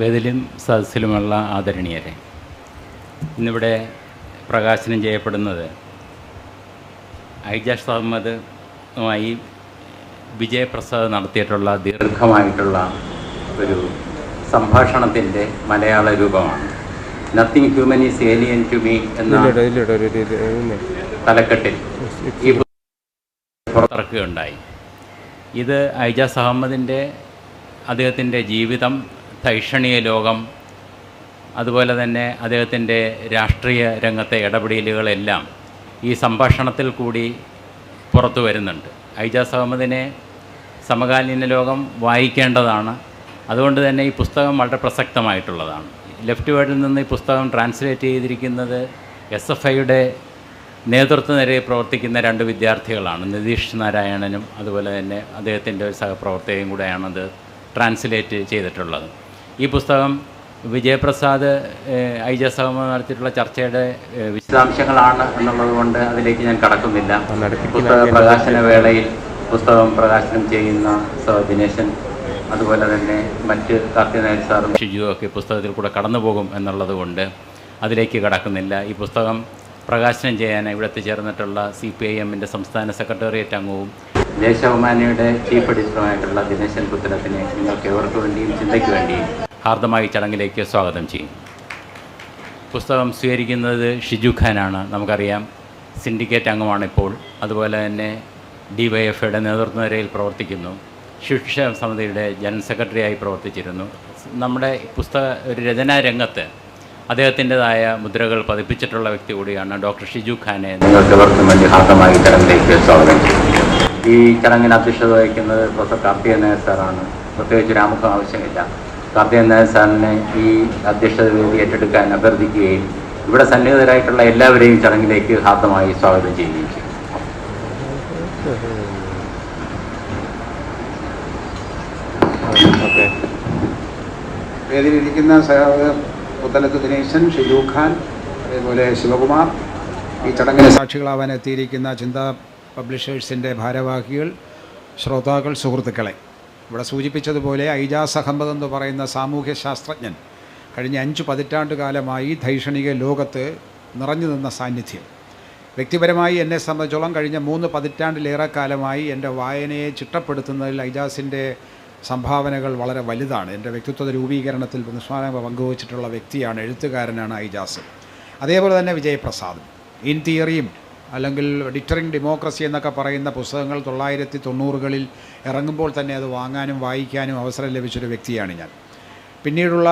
വേദിലും സദസ്സിലുമുള്ള ആദരണീയരെ ഇന്നിവിടെ പ്രകാശനം ചെയ്യപ്പെടുന്നത് ഐജാഷ് അഹമ്മദുമായി വിജയപ്രസാദ് നടത്തിയിട്ടുള്ള ദീർഘമായിട്ടുള്ള ഒരു സംഭാഷണത്തിന്റെ മലയാള രൂപമാണ്. Nothing human is alien to me എന്ന തലക്കെട്ടിൽ ഈ പുറത്തിറക്കുകയുണ്ടായി. ഇത് ഐജാസ് അഹമ്മദിന്റെ അദ്ദേഹത്തിന്റെ ജീവിതം തൈഷണീയ ലോകം അതുപോലെ തന്നെ അദ്ദേഹത്തിന്റെ രാഷ്ട്രീയ രംഗത്തെ ഇടപെടലുകളെല്ലാം ഈ സംഭാഷണത്തിൽ കൂടി പുറത്തു വരുന്നുണ്ട്. ഐജാസ് അഹമ്മദിനെ സമകാലീന ലോകം വായിക്കേണ്ടതാണ്. അതുകൊണ്ട് തന്നെ ഈ പുസ്തകം വളരെ പ്രസക്തമായിട്ടുള്ളതാണ്. ലെഫ്റ്റ് വേർഡിൽ നിന്ന് ഈ പുസ്തകം ട്രാൻസ്ലേറ്റ് ചെയ്തിരിക്കുന്നത് എസ് എഫ് ഐയുടെ നേതൃത്വ നിരയിൽ പ്രവർത്തിക്കുന്ന രണ്ട് വിദ്യാർത്ഥികളാണ്. നിതീഷ് നാരായണനും അതുപോലെ തന്നെ അദ്ദേഹത്തിന്റെ ഒരു സഹപ്രവർത്തകയും കൂടെയാണത് ട്രാൻസ്ലേറ്റ് ചെയ്തിട്ടുള്ളത്. ഈ പുസ്തകം വിജയപ്രസാദ് ഏഹ്, ഐ ജെ സഹമ നടത്തിയിട്ടുള്ള ചർച്ചയുടെ വിശദാംശങ്ങളാണ് എന്നുള്ളത് കൊണ്ട് അതിലേക്ക് ഞാൻ കടക്കുന്നില്ല. പുസ്തക പ്രകാശന വേളയിൽ പുസ്തകം പ്രകാശനം ചെയ്യുന്ന സർ ദിനേശൻ അതുപോലെ തന്നെ മറ്റ് കാർത്തിനായർ സാറും ഷിജുവും ഒക്കെ പുസ്തകത്തിൽ കൂടെ കടന്നു പോകും എന്നുള്ളത് കൊണ്ട് അതിലേക്ക് കടക്കുന്നില്ല. ഈ പുസ്തകം പ്രകാശനം ചെയ്യാൻ ഇവിടെ എത്തിച്ചേർന്നിട്ടുള്ള സി പി ഐ എമ്മിന്റെ സംസ്ഥാന സെക്രട്ടേറിയറ്റ് അംഗവും ദേശാഭിമാനിയുടെ ചീഫ് എഡിറ്ററുമായിട്ടുള്ള ദിനേശൻ പുത്തലത്തിനെ നിങ്ങൾക്ക് എവർക്ക് വേണ്ടിയും ചിന്തയ്ക്ക് വേണ്ടിയും ഹാർദമായി ചടങ്ങിലേക്ക് സ്വാഗതം ചെയ്യും. പുസ്തകം സ്വീകരിക്കുന്നത് ഷിജു ഖാനാണ്. നമുക്കറിയാം സിൻഡിക്കേറ്റ് അംഗമാണ് ഇപ്പോൾ. അതുപോലെ തന്നെ ഡി വൈ എഫ് ഐയുടെ നേതൃത്വ നിരയിൽ പ്രവർത്തിക്കുന്നു. ശിക്ഷ സമിതിയുടെ ജനറൽ സെക്രട്ടറിയായി പ്രവർത്തിച്ചിരുന്നു. നമ്മുടെ പുസ്തക ഒരു രചനാ രംഗത്ത് അദ്ദേഹത്തിന്റെതായ മുദ്രകൾ പതിപ്പിച്ചിട്ടുള്ള വ്യക്തി കൂടിയാണ് ഡോക്ടർ ഷിജു ഖാനെ. നിങ്ങൾക്ക് വേണ്ടി ഹാർദമായി ചടങ്ങിലേക്ക് സ്വാഗതം ഈ ചടങ്ങിന് അധ്യക്ഷത വഹിക്കുന്നത് പ്രൊഫസർ കാർത്തിക നായർ സാറാണ്. പ്രത്യേകിച്ച് രാമുഖം ആവശ്യമില്ല. കാർത്തിക നായർ സാറിനെ ഈ അധ്യക്ഷത വേദി ഏറ്റെടുക്കാൻ അഭ്യർത്ഥിക്കുകയും ഇവിടെ സന്നിഹിതരായിട്ടുള്ള എല്ലാവരെയും ചടങ്ങിലേക്ക് ഹാർദമായി സ്വാഗതം ചെയ്യുകയും ചെയ്യും. വേദിയിലിരിക്കുന്ന പുത്തലത്ത് ദിനേശൻ ഷിജു ഖാൻ അതേപോലെ ശിവകുമാർ ഈ ചടങ്ങിന് സാക്ഷികളാവാൻ എത്തിയിരിക്കുന്ന ചിന്ത പബ്ലിഷേഴ്സിന്റെ ഭാരവാഹികൾ ശ്രോതാക്കൾ സുഹൃത്തുക്കളെ. ഇവിടെ സൂചിപ്പിച്ചതുപോലെ ഐജാസ് അഹമ്മദ് എന്ന് പറയുന്ന സാമൂഹ്യ ശാസ്ത്രജ്ഞൻ കഴിഞ്ഞ അഞ്ച് പതിറ്റാണ്ട് കാലമായി ധൈഷണിക ലോകത്ത് നിറഞ്ഞു നിന്ന സാന്നിധ്യം. വ്യക്തിപരമായി എന്നെ സംബന്ധിച്ചോളം കഴിഞ്ഞ മൂന്ന് പതിറ്റാണ്ടിലേറെ കാലമായി എന്റെ വായനയെ ചിട്ടപ്പെടുത്തുന്നതിൽ ഐജാസിന്റെ സംഭാവനകൾ വളരെ വലുതാണ്. എന്റെ വ്യക്തിത്വ രൂപീകരണത്തിൽ നിസ്വാന പങ്കുവച്ചിട്ടുള്ള വ്യക്തിയാണ് എഴുത്തുകാരനാണ് ഐജാസ്. അതേപോലെ തന്നെ വിജയപ്രസാദ്. ഇൻ തിയറിയും അല്ലെങ്കിൽ ഡിറ്ററിങ് ഡെമോക്രസി എന്നൊക്കെ പറയുന്ന പുസ്തകങ്ങൾ തൊള്ളായിരത്തി തൊണ്ണൂറുകളിൽ ഇറങ്ങുമ്പോൾ തന്നെ അത് വാങ്ങാനും വായിക്കാനും അവസരം ലഭിച്ചൊരു വ്യക്തിയാണ് ഞാൻ. പിന്നീടുള്ള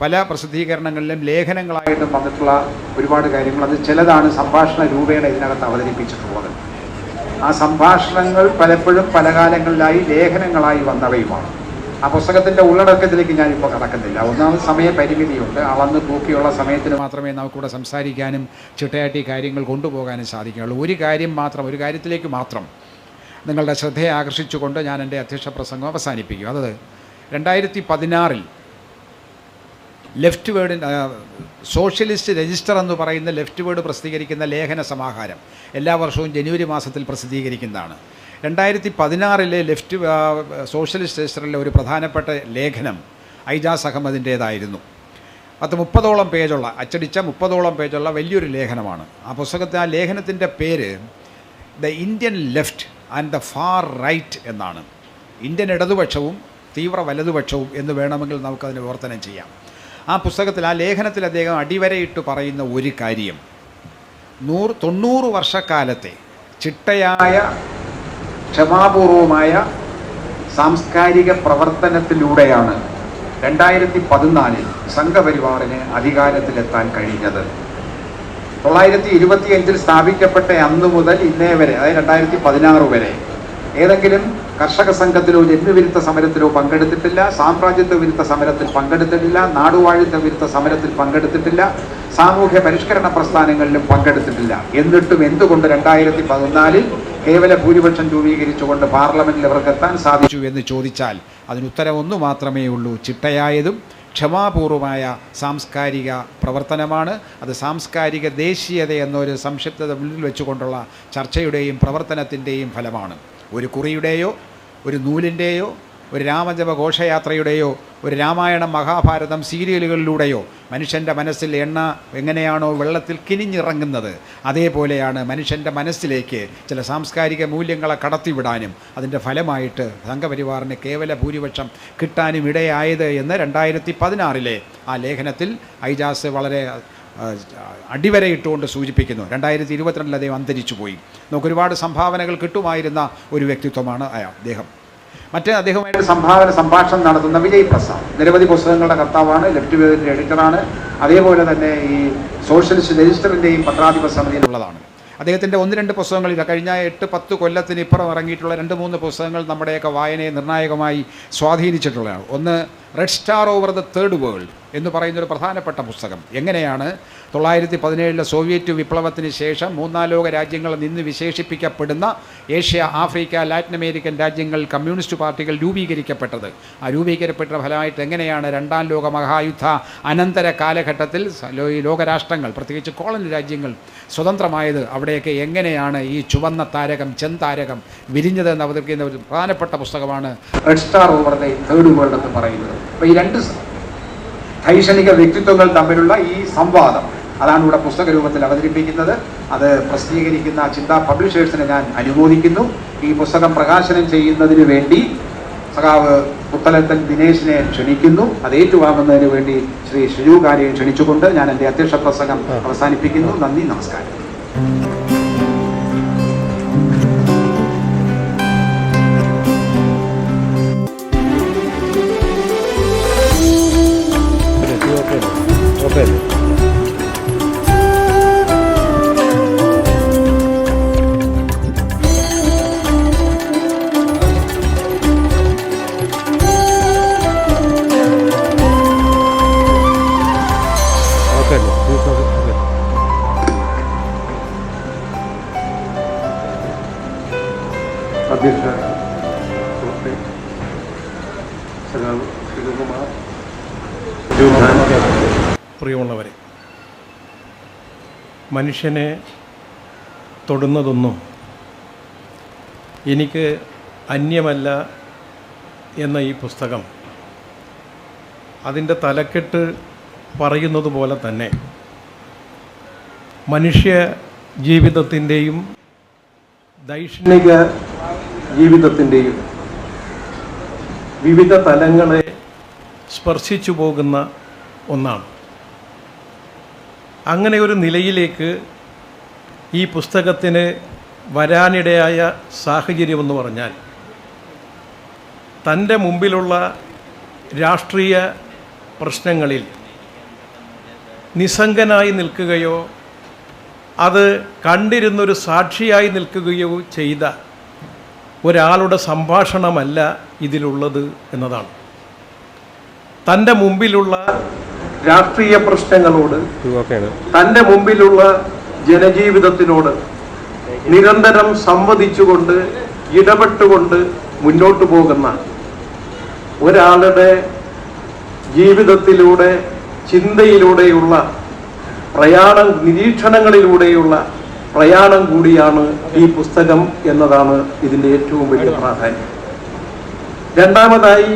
പല പ്രസിദ്ധീകരണങ്ങളിലും ലേഖനങ്ങളായിട്ടും വന്നിട്ടുള്ള ഒരുപാട് കാര്യങ്ങൾ അത് ചിലതാണ് സംഭാഷണ രൂപേണ ഇതിനകത്ത് അവതരിപ്പിച്ചിട്ടുള്ളത്. ആ സംഭാഷണങ്ങൾ പലപ്പോഴും പല കാലങ്ങളിലായി ലേഖനങ്ങളായി വന്നവയുമാണ്. ആ പുസ്തകത്തിന്റെ ഉള്ളടക്കത്തിലേക്ക് ഞാനിപ്പോൾ കടക്കുന്നില്ല. ഒന്നാമത് സമയ പരിമിതിയുണ്ട്. അളന്ന് തൂക്കിയുള്ള സമയത്തിന് മാത്രമേ നമുക്കിവിടെ സംസാരിക്കാനും ചിട്ടയായിട്ട് കാര്യങ്ങൾ കൊണ്ടുപോകാനും സാധിക്കുകയുള്ളൂ. ഒരു കാര്യം മാത്രം ഒരു കാര്യത്തിലേക്ക് മാത്രം നിങ്ങളുടെ ശ്രദ്ധയെ ആകർഷിച്ചുകൊണ്ട് ഞാൻ എന്റെ അധ്യക്ഷ പ്രസംഗം അവസാനിപ്പിക്കും. അതത് രണ്ടായിരത്തി പതിനാറിൽ ലെഫ്റ്റ് വേർഡിൻ സോഷ്യലിസ്റ്റ് രജിസ്റ്റർ എന്ന് പറയുന്ന ലെഫ്റ്റ് വേർഡ് പ്രസിദ്ധീകരിക്കുന്ന ലേഖന സമാഹാരം എല്ലാ വർഷവും ജനുവരി മാസത്തിൽ പ്രസിദ്ധീകരിക്കുന്നതാണ്. രണ്ടായിരത്തി പതിനാറിലെ ലെഫ്റ്റ് സോഷ്യലിസ്റ്റ് രജിസ്റ്ററിലെ ഒരു പ്രധാനപ്പെട്ട ലേഖനം ഐജാസ് അഹമ്മദിന്റേതായിരുന്നു. പത്ത് മുപ്പതോളം പേജുള്ള അച്ചടിച്ച മുപ്പതോളം പേജുള്ള വലിയൊരു ലേഖനമാണ്. ആ പുസ്തകത്തെ ആ ലേഖനത്തിന്റെ പേര് the Indian left and the far right എന്നാണ്. ഇന്ത്യൻ ഇടതുപക്ഷവും തീവ്ര വലതുപക്ഷവും എന്ന് വേണമെങ്കിൽ നമുക്കതിന് വിവർത്തനം ചെയ്യാം. ആ പുസ്തകത്തിൽ ആ ലേഖനത്തിൽ അദ്ദേഹം അടിവരയിട്ട് പറയുന്ന ഒരു കാര്യം. നൂറ് തൊണ്ണൂറ് വർഷക്കാലത്തെ ചിട്ടയായ ക്ഷമാപൂർവമായ സാംസ്കാരിക പ്രവർത്തനത്തിലൂടെയാണ് രണ്ടായിരത്തി പതിനാലിൽ സംഘപരിവാറിന് അധികാരത്തിലെത്താൻ കഴിഞ്ഞത്. തൊള്ളായിരത്തി ഇരുപത്തിയഞ്ചിൽ സ്ഥാപിക്കപ്പെട്ട അന്ന് മുതൽ ഇന്നേ വരെ അതായത് രണ്ടായിരത്തി പതിനാറ് വരെ ഏതെങ്കിലും കർഷക സംഘത്തിലോ ജന്മവിരുദ്ധ സമരത്തിലോ പങ്കെടുത്തിട്ടില്ല സാമ്രാജ്യത്വ വിരുദ്ധ സമരത്തിൽ പങ്കെടുത്തിട്ടില്ല നാടുവാഴിത്വ വിരുദ്ധ സമരത്തിൽ പങ്കെടുത്തിട്ടില്ല സാമൂഹ്യ പരിഷ്കരണ പ്രസ്ഥാനങ്ങളിലും പങ്കെടുത്തിട്ടില്ല. എന്നിട്ടും എന്തുകൊണ്ട് രണ്ടായിരത്തി പതിനാലിൽ കേവല ഭൂരിപക്ഷം രൂപീകരിച്ചുകൊണ്ട് പാർലമെന്റിൽ എത്താൻ സാധിച്ചു എന്ന് ചോദിച്ചാൽ അതിനുത്തരവൊന്നു മാത്രമേ ഉള്ളൂ. ചിട്ടയായതും ക്ഷമാപൂർവമായ സാംസ്കാരിക പ്രവർത്തനമാണ്. അത് സാംസ്കാരിക ദേശീയത എന്നൊരു സംക്ഷിപ്തത മുന്നിൽ വെച്ചുകൊണ്ടുള്ള ചർച്ചയുടെയും പ്രവർത്തനത്തിന്റെയും ഫലമാണ്. ഒരു കുറിയുടെയോ ഒരു നൂലിന്റെയോ ഒരു രാമജപ ഘോഷയാത്രയുടെയോ ഒരു രാമായണം മഹാഭാരതം സീരിയലുകളിലൂടെയോ മനുഷ്യന്റെ മനസ്സിൽ എണ്ണ എങ്ങനെയാണോ വെള്ളത്തിൽ കിനിഞ്ഞിറങ്ങുന്നത് അതേപോലെയാണ് മനുഷ്യന്റെ മനസ്സിലേക്ക് ചില സാംസ്കാരിക മൂല്യങ്ങളെ കടത്തിവിടാനും അതിന്റെ ഫലമായിട്ട് സംഘപരിവാറിന് കേവല ഭൂരിപക്ഷം കിട്ടാനും ഇടയായത് എന്ന് രണ്ടായിരത്തി പതിനാറിലെ ആ ലേഖനത്തിൽ ഐജാസ് വളരെ അടിവരയിട്ടുകൊണ്ട് സൂചിപ്പിക്കുന്നു. രണ്ടായിരത്തി ഇരുപത്തിരണ്ടിൽ അദ്ദേഹം അന്തരിച്ചു പോയി നമുക്ക് ഒരുപാട് സംഭാവനകൾ കിട്ടുമായിരുന്ന ഒരു വ്യക്തിത്വമാണ് അദ്ദേഹം. മറ്റേ അദ്ദേഹവുമായിട്ട് സംഭാവന സംഭാഷണം നടത്തുന്ന വിജയ് പ്രസാദ്. നിരവധി പുസ്തകങ്ങളുടെ കർത്താവാണ് ലെഫ്റ്റ് വേവിന്റെ എഡിറ്ററാണ്. അതേപോലെ തന്നെ ഈ സോഷ്യലിസ്റ്റ് രജിസ്റ്ററിന്റെയും പത്രാധിപ സമിതിയിലുള്ളതാണ്. അദ്ദേഹത്തിന്റെ ഒന്ന് രണ്ട് പുസ്തകങ്ങളിൽ കഴിഞ്ഞ എട്ട് പത്ത് കൊല്ലത്തിന് ഇപ്പുറം ഇറങ്ങിയിട്ടുള്ള രണ്ട് മൂന്ന് പുസ്തകങ്ങൾ നമ്മുടെയൊക്കെ വായനയെ നിർണായകമായി സ്വാധീനിച്ചിട്ടുള്ളതാണ്. ഒന്ന് red star over the third world എന്ന് പറയുന്നൊരു പ്രധാനപ്പെട്ട പുസ്തകം. എങ്ങനെയാണ് തൊള്ളായിരത്തി പതിനേഴിലെ സോവിയറ്റ് വിപ്ലവത്തിന് ശേഷം മൂന്നാം ലോക രാജ്യങ്ങൾ നിന്ന് വിശേഷിപ്പിക്കപ്പെടുന്ന ഏഷ്യ ആഫ്രിക്ക ലാറ്റിൻ അമേരിക്കൻ രാജ്യങ്ങൾ കമ്മ്യൂണിസ്റ്റ് പാർട്ടികൾ രൂപീകരിക്കപ്പെട്ടത്. ആ രൂപീകരിക്കപ്പെട്ട ഫലമായിട്ട് എങ്ങനെയാണ് രണ്ടാം ലോക മഹായുദ്ധ അനന്തര കാലഘട്ടത്തിൽ ലോകരാഷ്ട്രങ്ങൾ പ്രത്യേകിച്ച് കോളനി രാജ്യങ്ങൾ സ്വതന്ത്രമായത്? അവിടെയൊക്കെ എങ്ങനെയാണ് ഈ ചുവന്ന താരകം ചെന്താരകം വിരിഞ്ഞത് എന്ന് അവതരിക്കുന്ന ഒരു പ്രധാനപ്പെട്ട പുസ്തകമാണ് റെഡ് സ്റ്റാർ തേർഡ് വേൾഡ് എന്ന് പറയുന്നത്. ഈ രണ്ട് ധൈഷണിക വ്യക്തിത്വങ്ങൾ തമ്മിലുള്ള ഈ സംവാദം അതാണ് ഇവിടെ പുസ്തക രൂപത്തിൽ അവതരിപ്പിക്കുന്നത്. അത് പ്രസിദ്ധീകരിക്കുന്ന ചിന്താ പബ്ലിഷേഴ്സിനെ ഞാൻ അനുമോദിക്കുന്നു. ഈ പുസ്തകം പ്രകാശനം ചെയ്യുന്നതിന് വേണ്ടി സഖാവ് പുത്തലത്തൻ ദിനേശിനെ ക്ഷണിക്കുന്നു. അത് ഏറ്റുവാങ്ങുന്നതിന് വേണ്ടി ശ്രീ ഷിജു കാര്യം ക്ഷണിച്ചുകൊണ്ട് ഞാൻ എന്റെ അധ്യക്ഷ പ്രസംഗം അവസാനിപ്പിക്കുന്നു. നന്ദി നമസ്കാരം. മനുഷ്യനെ തൊടുന്നതൊന്നും എനിക്ക് അന്യമല്ല എന്ന ഈ പുസ്തകം അതിന്റെ തലക്കെട്ട് പറയുന്നത് പോലെ തന്നെ മനുഷ്യ ജീവിതത്തിന്റെയും ദൈക്ഷണിക ജീവിതത്തിന്റെയും വിവിധ തലങ്ങളെ സ്പർശിച്ചു പോകുന്ന ഒന്നാണ്. അങ്ങനെ ഒരു നിലയിലേക്ക് ഈ പുസ്തകത്തിന് വരാനിടയായ സാഹചര്യമെന്ന് പറഞ്ഞാൽ തന്റെ മുമ്പിലുള്ള രാഷ്ട്രീയ പ്രശ്നങ്ങളിൽ നിസ്സംഗനായി നിൽക്കുകയോ അത് കണ്ടിരുന്നൊരു സാക്ഷിയായി നിൽക്കുകയോ ചെയ്ത ഒരാളുടെ സംഭാഷണമല്ല ഇതിലുള്ളത് എന്നതാണ്. തന്റെ മുമ്പിലുള്ള രാഷ്ട്രീയ പ്രശ്നങ്ങളോട് തന്റെ മുമ്പിലുള്ള ജനജീവിതത്തിനോട് നിരന്തരം സംവദിച്ചുകൊണ്ട് ഇടപെട്ടുകൊണ്ട് മുന്നോട്ടു പോകുന്ന ഒരാളുടെ ജീവിതത്തിലൂടെ ചിന്തയിലൂടെയുള്ള പ്രയാണം നിരീക്ഷണങ്ങളിലൂടെയുള്ള പ്രയാണം കൂടിയാണ് ഈ പുസ്തകം എന്നതാണ് ഇതിന്റെ ഏറ്റവും വലിയ പ്രാധാന്യം. രണ്ടാമതായി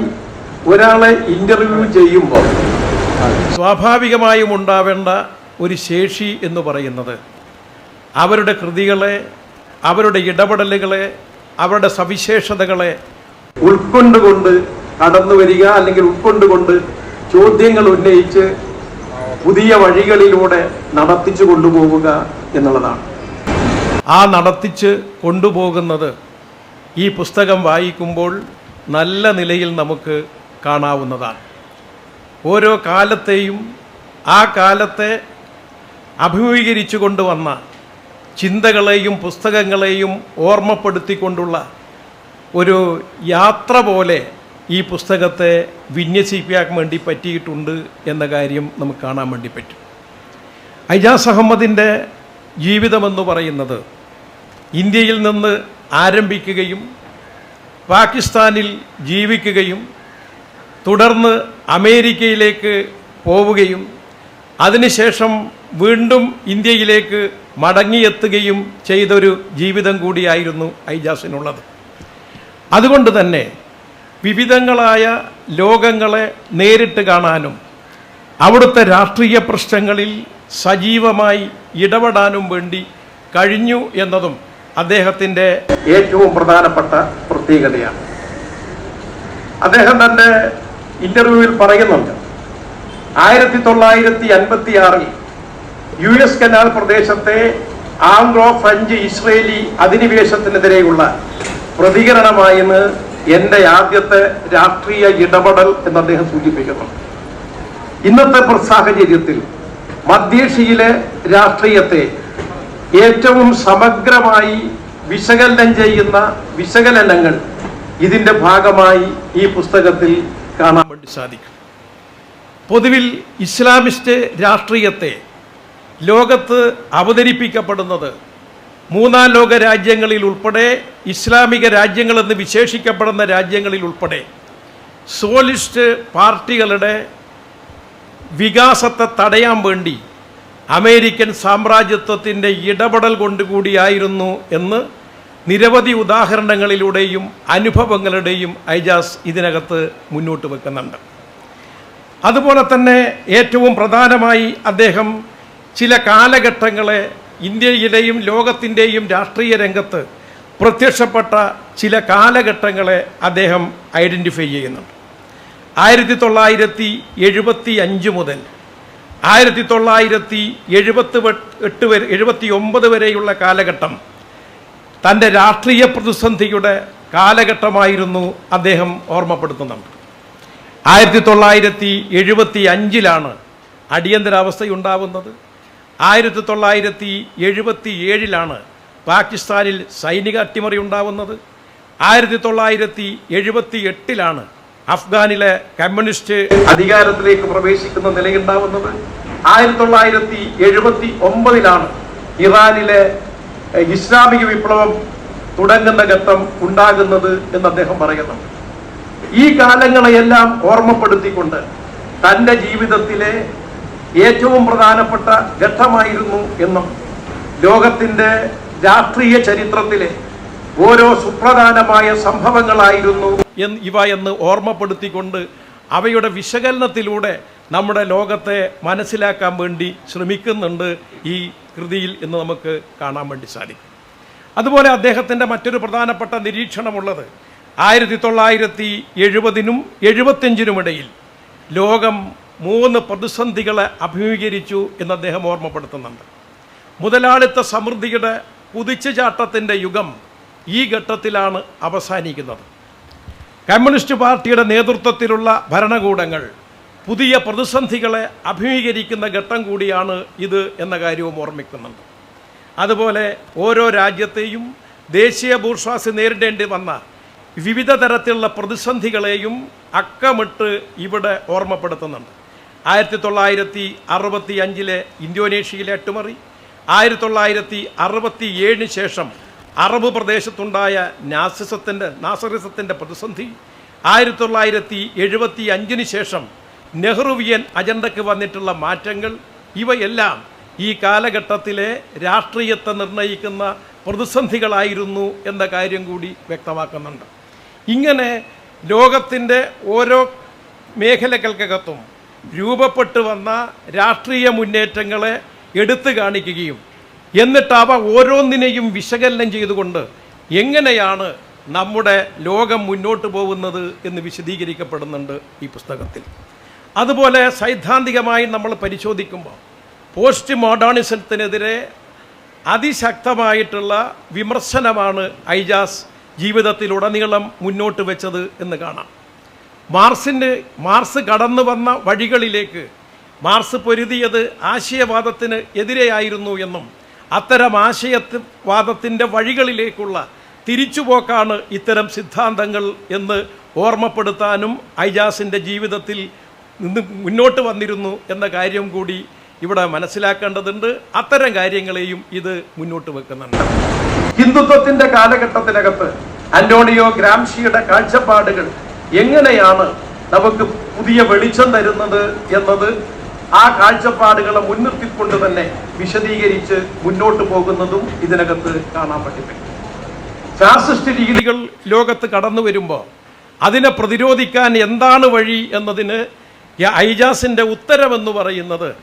ഒരാളെ ഇന്റർവ്യൂ ചെയ്യുമ്പോൾ സ്വാഭാവികമായും ഉണ്ടാവേണ്ട ഒരു ശേഷി എന്ന് പറയുന്നത് അവരുടെ കൃതികളെ അവരുടെ ഇടപെടലുകളെ അവരുടെ സവിശേഷതകളെ ഉൾക്കൊണ്ടുകൊണ്ട് കടന്നു വരിക അല്ലെങ്കിൽ ഉൾക്കൊണ്ടുകൊണ്ട് ചോദ്യങ്ങൾ ഉന്നയിച്ച് പുതിയ വഴികളിലൂടെ നടത്തിച്ചു കൊണ്ടുപോവുക എന്നുള്ളതാണ്. ആ നടത്തിച്ച് കൊണ്ടുപോകുന്നത് ഈ പുസ്തകം വായിക്കുമ്പോൾ നല്ല നിലയിൽ നമുക്ക് കാണാവുന്നതാണ്. ഓരോ കാലത്തെയും ആ കാലത്തെ അഭിമുഖീകരിച്ചു കൊണ്ടുവന്ന ചിന്തകളെയും പുസ്തകങ്ങളെയും ഓർമ്മപ്പെടുത്തിക്കൊണ്ടുള്ള ഒരു യാത്ര പോലെ ഈ പുസ്തകത്തെ വിന്യസിപ്പിക്കാൻ വേണ്ടി പറ്റിയിട്ടുണ്ട് എന്ന കാര്യം നമുക്ക് കാണാൻ വേണ്ടി പറ്റും. ഐജാസ് അഹമ്മദിന്റെ ജീവിതമെന്ന് പറയുന്നത് ഇന്ത്യയിൽ നിന്ന് ആരംഭിക്കുകയും പാകിസ്ഥാനിൽ ജീവിക്കുകയും തുടർന്ന് അമേരിക്കയിലേക്ക് പോവുകയും അതിനുശേഷം വീണ്ടും ഇന്ത്യയിലേക്ക് മടങ്ങിയെത്തുകയും ചെയ്തൊരു ജീവിതം കൂടിയായിരുന്നു ഐജാസിനുള്ളത്. അതുകൊണ്ട് തന്നെ വിവിധങ്ങളായ ലോകങ്ങളെ നേരിട്ട് കാണാനും അവിടുത്തെ രാഷ്ട്രീയ പ്രശ്നങ്ങളിൽ സജീവമായി ഇടപെടാനും വേണ്ടി കഴിഞ്ഞു എന്നതും അദ്ദേഹത്തിന്റെ ഏറ്റവും പ്രധാനപ്പെട്ട പ്രത്യേകതയാണ്. അദ്ദേഹം തന്റെ ഇന്റർവ്യൂവിൽ പറയുന്നുണ്ട്. ആയിരത്തി തൊള്ളായിരത്തി അൻപത്തി ആറിൽ യു എസ് കനാൽ പ്രദേശത്തെ ആംഗ്ലോ ഫ്രഞ്ച് ഇസ്രേലി അധിനിവേശത്തിനെതിരെയുള്ള പ്രതികരണമായെന്ന് എന്റെ ആദ്യത്തെ രാഷ്ട്രീയ ഇടപെടൽ എന്ന് അദ്ദേഹം സൂചിപ്പിക്കുന്നു ഇന്നത്തെ സാഹചര്യത്തിൽ മധ്യേഷ്യയിലെ രാഷ്ട്രീയത്തെ ഏറ്റവും സമഗ്രമായി വിശകലനം ചെയ്യുന്ന വിശകലനങ്ങൾ ഇതിന്റെ ഭാഗമായി ഈ പുസ്തകത്തിൽ കാണാൻ വേണ്ടി സാധിക്കും. പൊതുവിൽ ഇസ്ലാമിസ്റ്റ് രാഷ്ട്രീയത്തെ ലോകത്ത് അവതരിപ്പിക്കപ്പെടുന്നത് മൂന്നാം ലോക രാജ്യങ്ങളിൽ ഉൾപ്പെടെ ഇസ്ലാമിക രാജ്യങ്ങളെന്ന് വിശേഷിക്കപ്പെടുന്ന രാജ്യങ്ങളിൽ ഉൾപ്പെടെ സോലിസ്റ്റ് പാർട്ടികളുടെ വികാസത്തെ തടയാൻ വേണ്ടി അമേരിക്കൻ സാമ്രാജ്യത്വത്തിന്റെ ഇടപെടൽ കൊണ്ടുകൂടിയായിരുന്നു എന്ന് നിരവധി ഉദാഹരണങ്ങളിലൂടെയും അനുഭവങ്ങളുടെയും ഐജാസ് ഇതിനകത്ത് മുന്നോട്ട് വെക്കുന്നുണ്ട്. അതുപോലെ തന്നെ ഏറ്റവും പ്രധാനമായി അദ്ദേഹം ചില കാലഘട്ടങ്ങളെ ഇന്ത്യയിലെയും ലോകത്തിന്റെയും രാഷ്ട്രീയ രംഗത്ത് പ്രത്യക്ഷപ്പെട്ട ചില കാലഘട്ടങ്ങളെ അദ്ദേഹം ഐഡന്റിഫൈ ചെയ്യുന്നുണ്ട്. ആയിരത്തി തൊള്ളായിരത്തി എഴുപത്തി അഞ്ച് മുതൽ ആയിരത്തി തൊള്ളായിരത്തി എഴുപത്തി എട്ട് വരെ എഴുപത്തി ഒമ്പത് വരെയുള്ള കാലഘട്ടം തന്റെ രാഷ്ട്രീയ പ്രതിസന്ധിയുടെ കാലഘട്ടമായിരുന്നു അദ്ദേഹം ഓർമ്മപ്പെടുത്തുന്നുണ്ട് ആയിരത്തി തൊള്ളായിരത്തി എഴുപത്തി അഞ്ചിലാണ് അടിയന്തരാവസ്ഥയുണ്ടാവുന്നത്. ആയിരത്തി തൊള്ളായിരത്തി എഴുപത്തി ഏഴിലാണ് പാകിസ്ഥാനിൽ സൈനിക അട്ടിമറി ഉണ്ടാവുന്നത് ആയിരത്തി തൊള്ളായിരത്തി എഴുപത്തി എട്ടിലാണ് അഫ്ഗാനിലെ കമ്മ്യൂണിസ്റ്റ് അധികാരത്തിലേക്ക് പ്രവേശിക്കുന്ന നിലയുണ്ടാവുന്നത്. ആയിരത്തി തൊള്ളായിരത്തി എഴുപത്തി ഒമ്പതിലാണ് ഇറാനിലെ ഇസ്ലാമിക വിപ്ലവം തുടങ്ങുന്ന ഘട്ടം ഉണ്ടാകുന്നത് എന്ന് അദ്ദേഹം പറയുന്നു ഈ കാലങ്ങളെയെല്ലാം ഓർമ്മപ്പെടുത്തിക്കൊണ്ട് തന്റെ ജീവിതത്തിലെ ഏറ്റവും പ്രധാനപ്പെട്ട ഘട്ടമായിരുന്നു എന്നും ലോകത്തിന്റെ രാഷ്ട്രീയ ചരിത്രത്തിലെ ഓരോ സുപ്രധാനമായ സംഭവങ്ങളായിരുന്നു ഇവ എന്ന് ഓർമ്മപ്പെടുത്തിക്കൊണ്ട് അവയുടെ വിശകലനത്തിലൂടെ നമ്മുടെ ലോകത്തെ മനസ്സിലാക്കാൻ വേണ്ടി ശ്രമിക്കുന്നുണ്ട് ഈ കൃതിയിൽ എന്ന് നമുക്ക് കാണാൻ വേണ്ടി സാധിക്കും. അതുപോലെ അദ്ദേഹത്തിന്റെ മറ്റൊരു പ്രധാനപ്പെട്ട നിരീക്ഷണമുള്ളത് ആയിരത്തി തൊള്ളായിരത്തി എഴുപതിനും എഴുപത്തിയഞ്ചിനുമിടയിൽ ലോകം മൂന്ന് പ്രതിസന്ധികളെ അഭിമുഖീകരിച്ചു എന്ന് അദ്ദേഹം ഓർമ്മപ്പെടുത്തുന്നുണ്ട്. മുതലാളിത്ത സമൃദ്ധിയുടെ കുതിച്ചുചാട്ടത്തിന്റെ യുഗം ഈ ഘട്ടത്തിലാണ് അവസാനിക്കുന്നത്. കമ്മ്യൂണിസ്റ്റ് പാർട്ടിയുടെ നേതൃത്വത്തിലുള്ള ഭരണകൂടങ്ങൾ പുതിയ പ്രതിസന്ധികളെ അഭിമുഖീകരിക്കുന്ന ഘട്ടം കൂടിയാണ് ഇത് എന്ന കാര്യവും ഓർമ്മിക്കുന്നുണ്ട്. അതുപോലെ ഓരോ രാജ്യത്തെയും ദേശീയ ബൂർഷ്വാസി നേരിടേണ്ടി വന്ന വിവിധ തരത്തിലുള്ള പ്രതിസന്ധികളെയും അക്കമിട്ട് ഇവിടെ ഓർമ്മപ്പെടുത്തുന്നുണ്ട്. ആയിരത്തി തൊള്ളായിരത്തി അറുപത്തി അഞ്ചിലെ ഇന്തോനേഷ്യയിലെ അട്ടിമറി ആയിരത്തി തൊള്ളായിരത്തി അറുപത്തി ഏഴിന് ശേഷം അറബ് പ്രദേശത്തുണ്ടായ നാസിസത്തിന്റെ നാസറിസത്തിന്റെ പ്രതിസന്ധി ആയിരത്തി തൊള്ളായിരത്തി എഴുപത്തി അഞ്ചിന് ശേഷം നെഹ്റുവിയൻ അജണ്ടയ്ക്ക് വന്നിട്ടുള്ള മാറ്റങ്ങൾ ഇവയെല്ലാം ഈ കാലഘട്ടത്തിലെ രാഷ്ട്രീയത്തെ നിർണയിക്കുന്ന പ്രതിസന്ധികളായിരുന്നു എന്ന കാര്യം കൂടി വ്യക്തമാക്കുന്നുണ്ട്. ഇങ്ങനെ ലോകത്തിന്റെ ഓരോ മേഖലകൾക്കകത്തും രൂപപ്പെട്ടു വന്ന രാഷ്ട്രീയ മുന്നേറ്റങ്ങളെ എടുത്തു കാണിക്കുകയും എന്നിട്ട് അവ ഓരോന്നിനെയും വിശകലനം ചെയ്തുകൊണ്ട് എങ്ങനെയാണ് നമ്മുടെ ലോകം മുന്നോട്ട് പോകുന്നത് എന്ന് വിശദീകരിക്കപ്പെടുന്നുണ്ട് ഈ പുസ്തകത്തിൽ. അതുപോലെ സൈദ്ധാന്തികമായി നമ്മൾ പരിശോധിക്കുമ്പോൾ പോസ്റ്റ് മോഡേണിസത്തിനെതിരെ അതിശക്തമായിട്ടുള്ള വിമർശനമാണ് ഐജാസ് ജീവിതത്തിലുടനീളം മുന്നോട്ട് വെച്ചത് എന്ന് കാണാം. മാർസിന്റെ മാർസ് കടന്നു വന്ന വഴികളിലേക്ക് മാർസ് പൊരുതിയത് ആശയവാദത്തിന് എതിരെയായിരുന്നു എന്നും അത്തരം ആശയവാദത്തിന്റെ വഴികളിലേക്കുള്ള തിരിച്ചുപോക്കാണ് ഇത്തരം സിദ്ധാന്തങ്ങൾ എന്ന് ഓർമ്മപ്പെടുത്താനും ഐജാസിന്റെ ജീവിതത്തിൽ നിന്ന് മുന്നോട്ട് വന്നിരുന്നു എന്ന കാര്യം കൂടി ഇവിടെ മനസ്സിലാക്കേണ്ടതുണ്ട്. അത്തരം കാര്യങ്ങളെയും ഇത് മുന്നോട്ട് വെക്കുന്നുണ്ട്. ഹിന്ദുത്വത്തിന്റെ കാലഘട്ടത്തിനകത്ത് അന്റോണിയോ ഗ്രാംഷിയുടെ കാഴ്ചപ്പാടുകൾ എങ്ങനെയാണ് നമുക്ക് പുതിയ വെളിച്ചം തരുന്നത് എന്നത് ആ കാഴ്ചപ്പാടുകളെ മുൻനിർത്തിക്കൊണ്ട് തന്നെ വിശദീകരിച്ച് മുന്നോട്ട് പോകുന്നതും ഇതിനകത്ത് കാണാൻ പറ്റും. ഫാസിസ്റ്റ് രീതികൾ ലോകത്ത് കടന്നു വരുമ്പോൾ അതിനെ പ്രതിരോധിക്കാൻ എന്താണ് വഴി എന്നതിന് ഐജാസിന്റെ ഉത്തരമെന്ന് പറയുന്നത്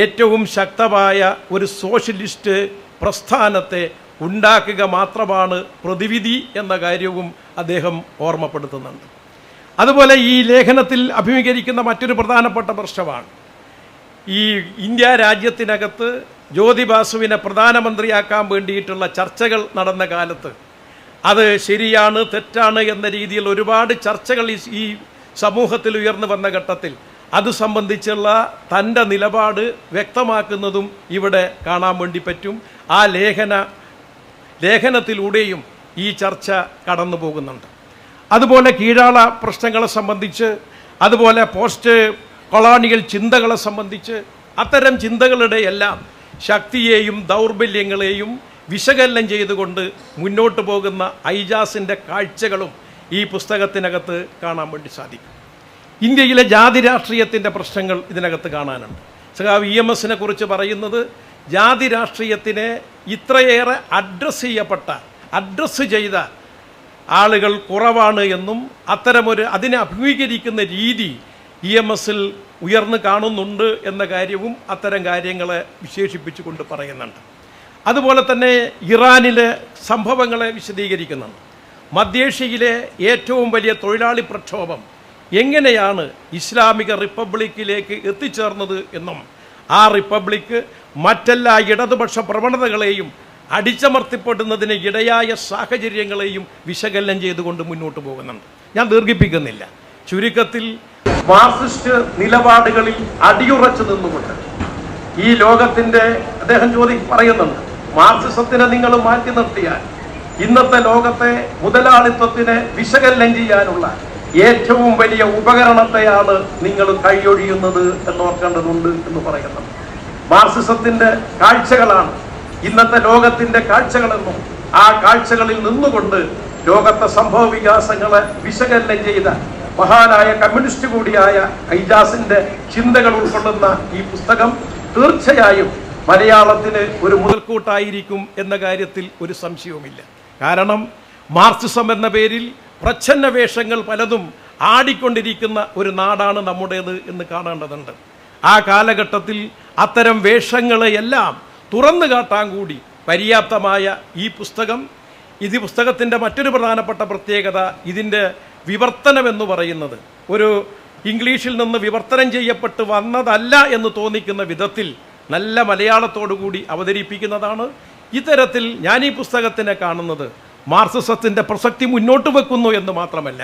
ഏറ്റവും ശക്തമായ ഒരു സോഷ്യലിസ്റ്റ് പ്രസ്ഥാനത്തെ ഉണ്ടാക്കുക മാത്രമാണ് പ്രതിവിധി എന്ന കാര്യവും അദ്ദേഹം ഓർമ്മപ്പെടുത്തുന്നുണ്ട്. അതുപോലെ ഈ ലേഖനത്തിൽ അഭിമുഖീകരിക്കുന്ന മറ്റൊരു പ്രധാനപ്പെട്ട പ്രശ്നമാണ്. ഈ ഇന്ത്യ രാജ്യത്തിനകത്ത് ജ്യോതി ബാസുവിനെ പ്രധാനമന്ത്രിയാക്കാൻ വേണ്ടിയിട്ടുള്ള ചർച്ചകൾ നടന്ന കാലത്ത് അത് ശരിയാണ് തെറ്റാണ് എന്ന രീതിയിൽ ഒരുപാട് ചർച്ചകൾ ഈ സമൂഹത്തിൽ ഉയർന്നു വന്ന ഘട്ടത്തിൽ അത് സംബന്ധിച്ചുള്ള തന്റെ നിലപാട് വ്യക്തമാക്കുന്നതും ഇവിടെ കാണാൻ വേണ്ടി പറ്റും. ആ ലേഖന ലേഖനത്തിലൂടെയും ഈ ചർച്ച കടന്നു പോകുന്നുണ്ട്. അതുപോലെ കീഴാള പ്രശ്നങ്ങളെ സംബന്ധിച്ച് അതുപോലെ പോസ്റ്റ് കൊളോണിയൽ ചിന്തകളെ സംബന്ധിച്ച് അത്തരം ചിന്തകളുടെ എല്ലാം ശക്തിയെയും ദൗർബല്യങ്ങളെയും വിശകലനം ചെയ്തുകൊണ്ട് മുന്നോട്ട് പോകുന്ന ഐജാസിന്റെ കാഴ്ചകളും ഈ പുസ്തകത്തിനകത്ത് കാണാൻ വേണ്ടി സാധിക്കും. ഇന്ത്യയിലെ ജാതി രാഷ്ട്രീയത്തിന്റെ പ്രശ്നങ്ങൾ ഇതിനകത്ത് കാണാനുണ്ട്. സഖാവ് ഇ എം എസിനെ കുറിച്ച് പറയുന്നത് ജാതി രാഷ്ട്രീയത്തിനെ ഇത്രയേറെ അഡ്രസ്സ് ചെയ്യപ്പെട്ട അഡ്രസ്സ് ചെയ്ത ആളുകൾ കുറവാണ് എന്നും അത്തരമൊരു അതിനെ അഭിമുഖീകരിക്കുന്ന രീതി ഇ എം എസിൽ ഉയർന്നു കാണുന്നുണ്ട് എന്ന കാര്യവും അത്തരം കാര്യങ്ങളെ വിശേഷിപ്പിച്ചുകൊണ്ട് പറയുന്നുണ്ട്. അതുപോലെ തന്നെ ഇറാനിലെ സംഭവങ്ങളെ വിശദീകരിക്കുന്നുണ്ട്. മധ്യേഷ്യയിലെ ഏറ്റവും വലിയ തൊഴിലാളി പ്രക്ഷോഭം എങ്ങനെയാണ് ഇസ്ലാമിക റിപ്പബ്ലിക്കിലേക്ക് എത്തിച്ചേർന്നത് എന്നും ആ റിപ്പബ്ലിക്ക് മറ്റെല്ലാ ഇടതുപക്ഷ പ്രവണതകളെയും അടിച്ചമർത്തിപ്പെടുന്നതിന് ഇടയായ സാഹചര്യങ്ങളെയും വിശകലനം ചെയ്തുകൊണ്ട് മുന്നോട്ട് പോകുന്നുണ്ട്. ഞാൻ ദീർഘിപ്പിക്കുന്നില്ല. ചുരുക്കത്തിൽ മാർക്സിസ്റ്റ് നിലപാടുകളിൽ അടിയുറച്ചു നിന്നുകൊണ്ട് ഈ ലോകത്തിന്റെ അദ്ദേഹം ചോദി പറയുന്നുണ്ട് മാർക്സിസത്തിനെ നിങ്ങൾ മാറ്റി നിർത്തിയാൽ ഇന്നത്തെ ലോകത്തെ മുതലാളിത്തത്തിനെ വിശകലനം ചെയ്യാനുള്ള ഏറ്റവും വലിയ ഉപകരണത്തെയാണ് നിങ്ങൾ കൈയൊഴിയുന്നത് എന്നോർക്കേണ്ടതുണ്ട് എന്ന് പറയുന്നത്. മാർസിസത്തിന്റെ കാഴ്ചകളാണ്. ഇന്നത്തെ ലോകത്തിന്റെ കാഴ്ചകളെന്നും ആ കാഴ്ചകളിൽ നിന്നുകൊണ്ട് ലോകത്തെ സംഭവ വികാസങ്ങളെ വിശകലനം ചെയ്ത മഹാനായ കമ്മ്യൂണിസ്റ്റ് കൂടിയായ ഐജാസിന്റെ ചിന്തകൾ ഉൾക്കൊള്ളുന്ന ഈ പുസ്തകം തീർച്ചയായും മലയാളത്തിന് ഒരു മുതൽക്കൂട്ടായിരിക്കും എന്ന കാര്യത്തിൽ ഒരു സംശയവുമില്ല. കാരണം മാർക്സിസം എന്ന പേരിൽ പ്രച്ഛന്ന വേഷങ്ങൾ പലതും ആടിക്കൊണ്ടിരിക്കുന്ന ഒരു നാടാണ് നമ്മുടേത് എന്ന് കാണേണ്ടതുണ്ട്. ആ കാലഘട്ടത്തിൽ അത്തരം വേഷങ്ങളെയെല്ലാം തുറന്നു കാട്ടാൻ കൂടി പര്യാപ്തമായ ഈ പുസ്തകം ഇത് പുസ്തകത്തിന്റെ മറ്റൊരു പ്രധാനപ്പെട്ട പ്രത്യേകത ഇതിന്റെ വിവർത്തനം എന്ന് പറയുന്നത്. ഒരു ഇംഗ്ലീഷിൽ നിന്ന് വിവർത്തനം ചെയ്യപ്പെട്ട് വന്നതല്ല എന്ന് തോന്നിക്കുന്ന വിധത്തിൽ നല്ല മലയാളത്തോടു കൂടി അവതരിപ്പിക്കുന്നതാണ് ഇത്തരത്തിൽ ഞാൻ ഈ പുസ്തകത്തിനെ കാണുന്നത്. മാർക്സിസത്തിന്റെ പ്രസക്തി മുന്നോട്ട് വെക്കുന്നു എന്ന് മാത്രമല്ല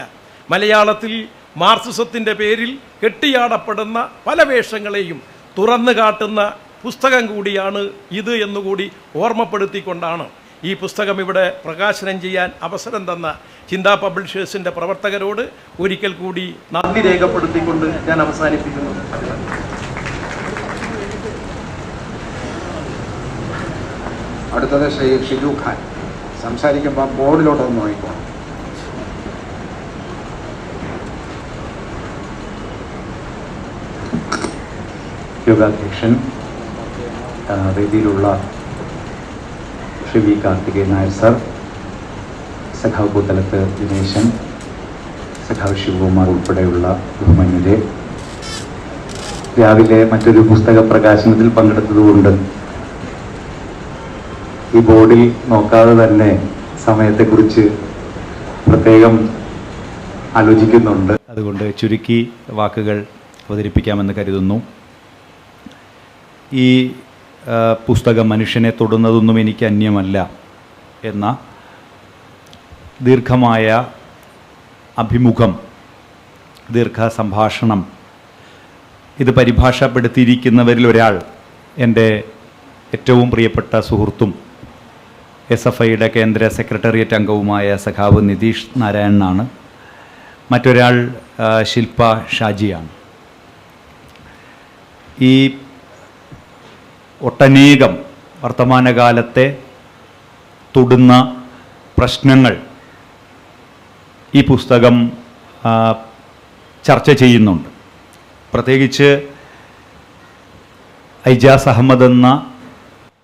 മലയാളത്തിൽ മാർസിസത്തിന്റെ പേരിൽ കെട്ടിയാടപ്പെടുന്ന പല വേഷങ്ങളെയും തുറന്നു കാട്ടുന്ന പുസ്തകം കൂടിയാണ് ഇത് എന്നുകൂടി ഓർമ്മപ്പെടുത്തിക്കൊണ്ടാണ് ഈ പുസ്തകം ഇവിടെ പ്രകാശനം ചെയ്യാൻ അവസരം തന്ന ചിന്താ പബ്ലിഷേഴ്സിന്റെ പ്രവർത്തകരോട് ഒരിക്കൽ കൂടി നന്ദി രേഖപ്പെടുത്തിക്കൊണ്ട് ഞാൻ അവസാനിപ്പിക്കുന്നു. അടുത്തത് ഷിജു ഖാൻ. സംസാരിക്കുമ്പോൾ ബോർഡിലോട്ടൊന്ന് നോക്കിക്കോണം. യോഗാധ്യക്ഷൻ വേദിയിലുള്ള ശ്രീ വി കാർത്തികേയൻ നായർ സർ സഖാവ് പൂത്തലത്ത് ദിനേശൻ സഖാവ് ശിവകുമാർ ഉൾപ്പെടെയുള്ള ബഹുമാന്യരെ. രാവിലെ മറ്റൊരു പുസ്തക പ്രകാശനത്തിൽ പങ്കെടുത്തതുകൊണ്ട് ഈ ബോർഡിൽ നോക്കാതെ തന്നെ സമയത്തെക്കുറിച്ച് പ്രത്യേകം ആലോചിക്കുന്നുണ്ട്. അതുകൊണ്ട് ചുരുക്കി വാക്കുകൾ അവതരിപ്പിക്കാമെന്ന് കരുതുന്നു. ഈ പുസ്തകം മനുഷ്യനെ തൊടുന്നതൊന്നും എനിക്ക് അന്യമല്ല എന്ന ദീർഘമായ അഭിമുഖം ദീർഘ സംഭാഷണം ഇത് പരിഭാഷപ്പെടുത്തിയിരിക്കുന്നവരിൽ ഒരാൾ എന്റെ ഏറ്റവും പ്രിയപ്പെട്ട സുഹൃത്തും എസ് എഫ് ഐയുടെ കേന്ദ്ര സെക്രട്ടേറിയറ്റ് അംഗവുമായ സഖാവ് നിതീഷ് നാരായണനാണ്. മറ്റൊരാൾ ശില്പ ഷാജിയാണ്. ഈ ഒട്ടനേകം വർത്തമാനകാലത്തെ തൊടുന്ന പ്രശ്നങ്ങൾ ഈ പുസ്തകം ചർച്ച ചെയ്യുന്നുണ്ട്. പ്രത്യേകിച്ച് ഐജാസ് അഹമ്മദ് എന്ന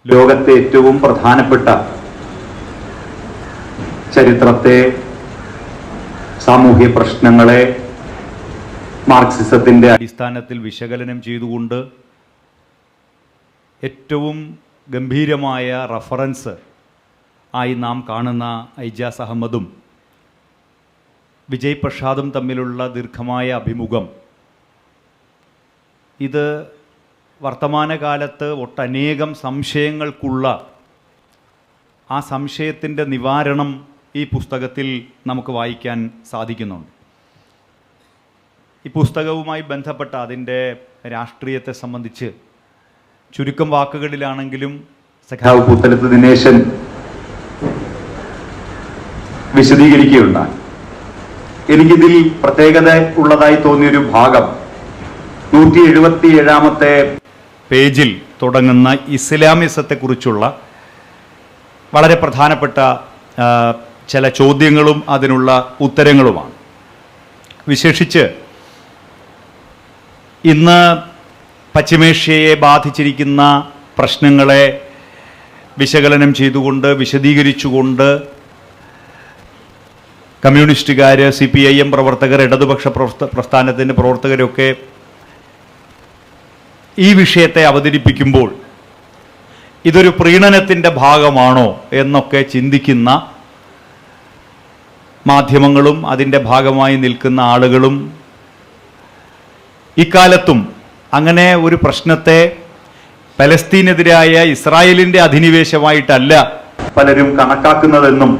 ലോകത്തെ ഏറ്റവും പ്രധാനപ്പെട്ട ചരിത്രത്തെ സാമൂഹ്യ പ്രശ്നങ്ങളെ മാർക്സിസത്തിന്റെ അടിസ്ഥാനത്തിൽ വിശകലനം ചെയ്തുകൊണ്ട് ഏറ്റവും ഗംഭീരമായ റഫറൻസ് ആയി നാം കാണുന്ന ഐജാസ് അഹമ്മദും വിജയ് പ്രസാദും തമ്മിലുള്ള ദീർഘമായ അഭിമുഖം. ഇത് വർത്തമാനകാലത്ത് ഒട്ടനേകം സംശയങ്ങൾക്കുള്ള ആ സംശയത്തിന്റെ നിവാരണം ഈ പുസ്തകത്തിൽ നമുക്ക് വായിക്കാൻ സാധിക്കുന്നുണ്ട്. ഈ പുസ്തകവുമായി ബന്ധപ്പെട്ട അതിന്റെ രാഷ്ട്രീയത്തെ സംബന്ധിച്ച് ചുരുക്കം വാക്കുകളിലാണെങ്കിലും സഖാവ് പൂത്തലത്ത് ദിനേശൻ വിശദീകരിക്കുകയുണ്ടായി. എനിക്കിതിൽ പ്രത്യേകത ഉള്ളതായി തോന്നിയൊരു ഭാഗം നൂറ്റി എഴുപത്തി ഏഴാമത്തെ പേജിൽ തുടങ്ങുന്ന ഇസ്ലാമിസത്തെക്കുറിച്ചുള്ള വളരെ പ്രധാനപ്പെട്ട ചില ചോദ്യങ്ങളും അതിനുള്ള ഉത്തരങ്ങളുമാണ്. വിശേഷിച്ച് ഇന്ന് പശ്ചിമേഷ്യയെ ബാധിച്ചിരിക്കുന്ന പ്രശ്നങ്ങളെ വിശകലനം ചെയ്തുകൊണ്ട് വിശദീകരിച്ചുകൊണ്ട് കമ്മ്യൂണിസ്റ്റുകാർ സി പി ഐ എം പ്രവർത്തകർ ഇടതുപക്ഷ പ്രവർത്ത പ്രസ്ഥാനത്തിന്റെ പ്രവർത്തകരൊക്കെ ഈ വിഷയത്തെ അവതരിപ്പിക്കുമ്പോൾ ഇതൊരു പ്രീണനത്തിന്റെ ഭാഗമാണോ എന്നൊക്കെ ചിന്തിക്കുന്ന മാധ്യമങ്ങളും അതിന്റെ ഭാഗമായി നിൽക്കുന്ന ആളുകളും ഇക്കാലത്തും അങ്ങനെ ഒരു പ്രശ്നത്തെ പലസ്തീനെതിരായ ഇസ്രായേലിന്റെ അധിനിവേശമായിട്ടല്ല പലരും കണക്കാക്കുന്നതെന്നും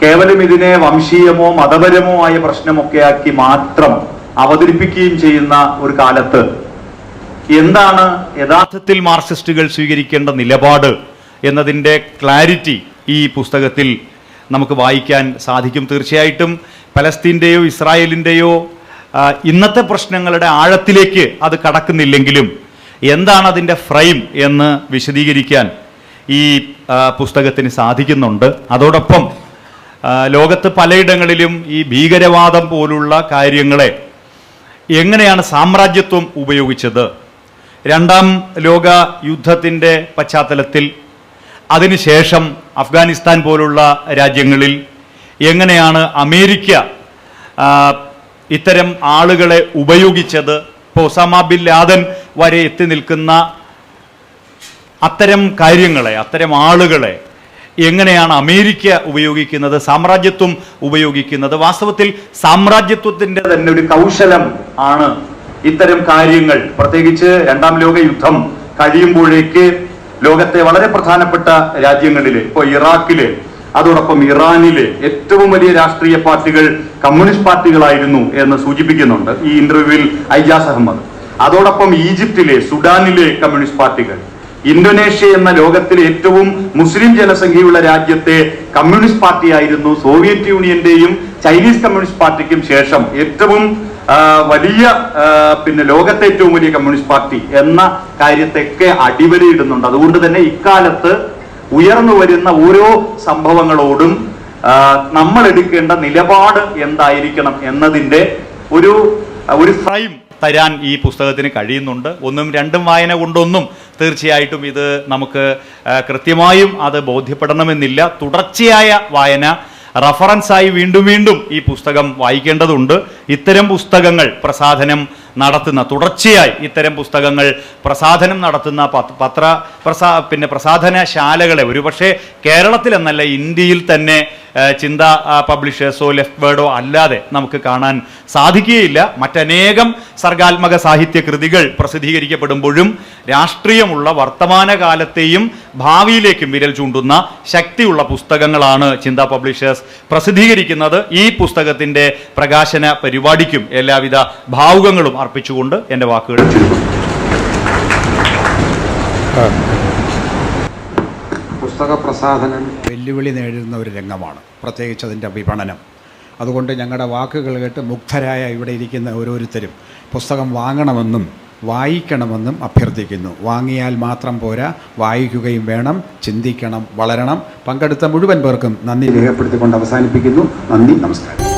കേവലം ഇതിനെ വംശീയമോ മതപരമോ ആയ പ്രശ്നമൊക്കെ ആക്കി മാത്രം അവതരിപ്പിക്കുകയും ചെയ്യുന്ന ഒരു കാലത്ത് എന്താണ് യഥാർത്ഥത്തിൽ മാർക്സിസ്റ്റുകൾ സ്വീകരിക്കേണ്ട നിലപാട് എന്നതിന്റെ ക്ലാരിറ്റി ഈ പുസ്തകത്തിൽ നമുക്ക് വായിക്കാൻ സാധിക്കും. തീർച്ചയായിട്ടും പലസ്തീന്റെയോ ഇസ്രായേലിന്റെയോ ഇന്നത്തെ പ്രശ്നങ്ങളുടെ ആഴത്തിലേക്ക് അത് കടക്കുന്നില്ലെങ്കിലും എന്താണ് അതിന്റെ ഫ്രെയിം എന്ന് വിശദീകരിക്കാൻ ഈ പുസ്തകത്തിന് സാധിക്കുന്നുണ്ട്. അതോടൊപ്പം ലോകത്ത് പലയിടങ്ങളിലും ഈ ഭീകരവാദം പോലുള്ള കാര്യങ്ങളെ എങ്ങനെയാണ് സാമ്രാജ്യത്വം ഉപയോഗിച്ചത്? രണ്ടാം ലോക യുദ്ധത്തിന്റെ പശ്ചാത്തലത്തിൽ അതിനുശേഷം അഫ്ഗാനിസ്ഥാൻ പോലുള്ള രാജ്യങ്ങളിൽ എങ്ങനെയാണ് അമേരിക്ക ഇത്തരം ആളുകളെ ഉപയോഗിച്ചത്? ഇപ്പോൾ ഒസാമ ബിൻ ലാദൻ വരെ എത്തി നിൽക്കുന്ന അത്തരം കാര്യങ്ങളെ അത്തരം ആളുകളെ എങ്ങനെയാണ് അമേരിക്ക ഉപയോഗിക്കുന്നത് സാമ്രാജ്യത്വം ഉപയോഗിക്കുന്നത്? വാസ്തവത്തിൽ സാമ്രാജ്യത്വത്തിന്റെ തന്നെ ഒരു കൗശലം ആണ് ഇത്തരം കാര്യങ്ങൾ. പ്രത്യേകിച്ച് രണ്ടാം ലോക യുദ്ധം കഴിയുമ്പോഴേക്ക് ലോകത്തെ വളരെ പ്രധാനപ്പെട്ട രാജ്യങ്ങളിൽ ഇപ്പോ ഇറാഖിൽ അതോടൊപ്പം ഇറാനിൽ ഏറ്റവും വലിയ രാഷ്ട്രീയ പാർട്ടികൾ കമ്മ്യൂണിസ്റ്റ് പാർട്ടികളായിരുന്നു എന്ന് സൂചിപ്പിക്കുന്നുണ്ട് ഈ ഇന്റർവ്യൂവിൽ ഐജാസ് അഹമ്മദ്. അതോടൊപ്പം ഈജിപ്തിലെ സുഡാനിലെ കമ്മ്യൂണിസ്റ്റ് പാർട്ടികൾ. ഇന്തോനേഷ്യ എന്ന ലോകത്തിലെ ഏറ്റവും മുസ്ലിം ജനസംഖ്യയുള്ള രാജ്യത്തെ കമ്മ്യൂണിസ്റ്റ് പാർട്ടിയായിരുന്നു സോവിയറ്റ് യൂണിയന്റെയും ചൈനീസ് കമ്മ്യൂണിസ്റ്റ് പാർട്ടിക്കും ശേഷം ഏറ്റവും വലിയ പിന്നെ ലോകത്തെ ഏറ്റവും വലിയ കമ്മ്യൂണിസ്റ്റ് പാർട്ടി എന്ന കാര്യത്തെയൊക്കെ അടിവരയിടുന്നുണ്ട്. അതുകൊണ്ട് തന്നെ ഇക്കാലത്ത് ഉയർന്നു വരുന്ന ഓരോ സംഭവങ്ങളോടും നമ്മൾ എടുക്കേണ്ട നിലപാട് എന്തായിരിക്കണം എന്നതിന്റെ ഒരു ഒരു ഫ്രെയിം തരാൻ ഈ പുസ്തകത്തിന് കഴിയുന്നുണ്ട്. ഒന്നും രണ്ടും വായന കൊണ്ടൊന്നും തീർച്ചയായിട്ടും ഇത് നമുക്ക് കൃത്യമായും അത് ബോധ്യപ്പെടണമെന്നില്ല. തുടർച്ചയായ വായന റഫറൻസായി വീണ്ടും വീണ്ടും ഈ പുസ്തകം വായിക്കേണ്ടതുണ്ട്. ഇത്തരം പുസ്തകങ്ങൾ പ്രസാധനം നടത്തുന്ന തുടർച്ചയായി ഇത്തരം പുസ്തകങ്ങൾ പ്രസാധനം നടത്തുന്ന പത്ര- പ്രസാ പിന്നെ പ്രസാധനശാലകളെ ഒരുപക്ഷെ കേരളത്തിലെന്നല്ല ഇന്ത്യയിൽ തന്നെ ചിന്ത പബ്ലിഷേഴ്സോ ലെഫ്റ്റ് വേർഡോ അല്ലാതെ നമുക്ക് കാണാൻ സാധിക്കുകയില്ല. മറ്റനേകം സർഗാത്മക സാഹിത്യ കൃതികൾ പ്രസിദ്ധീകരിക്കപ്പെടുമ്പോഴും രാഷ്ട്രീയമുള്ള വർത്തമാനകാലത്തെയും ഭാവിയിലേക്കും വിരൽ ചൂണ്ടുന്ന ശക്തിയുള്ള പുസ്തകങ്ങളാണ് ചിന്ത പബ്ലിഷേഴ്സ് പ്രസിദ്ധീകരിക്കുന്നത്. ഈ പുസ്തകത്തിന്റെ പ്രകാശന പരിപാടിക്കും എല്ലാവിധ ഭാവുകങ്ങളും അർപ്പിച്ചുകൊണ്ട് എന്റെ വാക്കുകൾ ചുരുക്കുന്നു പുസ്തക പ്രസാധനം വെല്ലുവിളി നേരിടുന്ന ഒരു രംഗമാണ്. പ്രത്യേകിച്ച് അതിന്റെ വിപണനം അതുകൊണ്ട് ഞങ്ങളുടെ വാക്കുകൾ കേട്ട് മുഗ്ധരായ ഇവിടെ ഇരിക്കുന്ന ഓരോരുത്തരും പുസ്തകം വാങ്ങണമെന്നും വായിക്കണമെന്നും അഭ്യർത്ഥിക്കുന്നു. വാങ്ങിയാൽ മാത്രം പോരാ വായിക്കുകയും വേണം ചിന്തിക്കണം വളരണം. പങ്കെടുത്ത മുഴുവൻ പേർക്കും നന്ദി രേഖപ്പെടുത്തിക്കൊണ്ട് അവസാനിപ്പിക്കുന്നു. നന്ദി നമസ്കാരം.